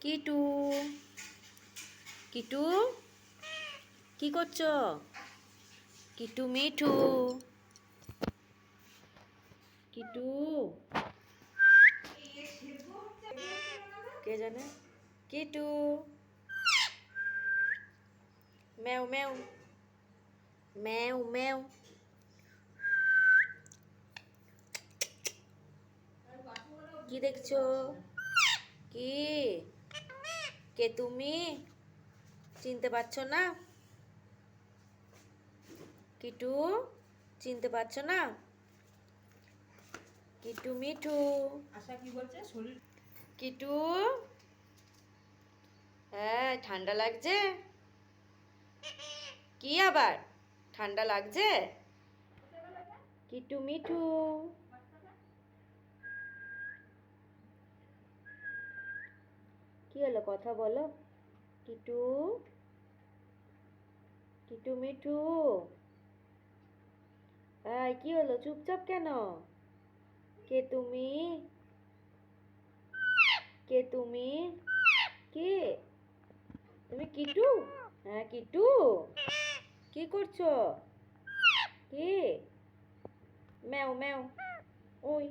কিটু। কিটু? কি করছ? কিটু মিঠু। কিটু? কে জানে? কিটু। ম্যাও ম্যাও। ম্যাও ম্যাও। কি দেখছ? কি? কে তুমি? চিনতে পারছ না? কিটু চিনতে পারছ না? কিটু মিঠু। আশা কি বলছে? শরীর কিটু? হ্যাঁ ঠান্ডা লাগছে? কি আবার? ঠান্ডা লাগছে? কিটু মিঠু। কি হলো? কথা বলো। কিটু কিটু মিঠু। এই, কি হলো? চুপচাপ কেন? কে তুমি? কে তুমি? কে? তুমি কিটু হ্যাঁ কিটু কি করছ? কি? ম্যাও ম্যাও। ওই।